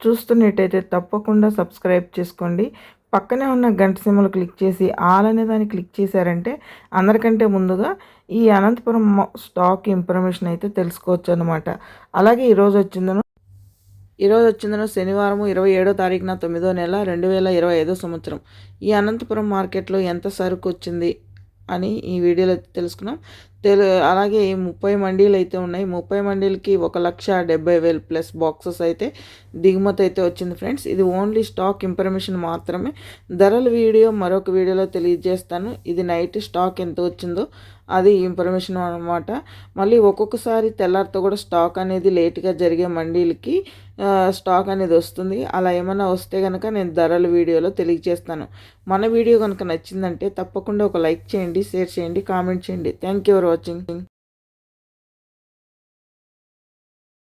చూస్తున్నట్టయితే తప్పకుండా సబ్స్క్రైబ్ చేసుకోండి. పక్కనే ఉన్న గంట సిమ్మలు క్లిక్ చేసి ఆల్ అనే దాన్ని క్లిక్ చేశారంటే అందరికంటే ముందుగా ఈ అనంతపురం స్టాక్ ఇన్ఫర్మేషన్ అయితే తెలుసుకోవచ్చు అనమాట అలాగే ఈరోజు వచ్చిందను ఈరోజు వచ్చిందను శనివారం ఇరవై ఏడో తారీఖున తొమ్మిదో నెల రెండు వేల ఇరవై ఐదో సంవత్సరం. ఈ అనంతపురం మార్కెట్లో ఎంత సరుకు వచ్చింది అని ఈ వీడియోలో తెలుసుకున్నాం. తెలు అలాగే ముప్పై మండీలు అయితే ఉన్నాయి. ముప్పై మండీలకి ఒక లక్ష డెబ్బై వేలు ప్లస్ బాక్సెస్ అయితే దిగుమతి అయితే వచ్చింది ఫ్రెండ్స్. ఇది ఓన్లీ స్టాక్ ఇన్ఫర్మేషన్ మాత్రమే. ధరల వీడియో మరొక వీడియోలో తెలియజేస్తాను. ఇది నైట్ స్టాక్ ఎంత వచ్చిందో అది ఇన్ఫర్మేషన్ అనమాట మళ్ళీ ఒక్కొక్కసారి తెల్లారితో కూడా స్టాక్ అనేది లేట్గా జరిగే మండీలకి స్టాక్ అనేది వస్తుంది. అలా ఏమైనా వస్తే కనుక నేను ధరల వీడియోలో తెలియజేస్తాను. మన వీడియో కనుక నచ్చిందంటే తప్పకుండా ఒక లైక్ చేయండి షేర్ చేయండి కామెంట్ చేయండి. Thank you watching.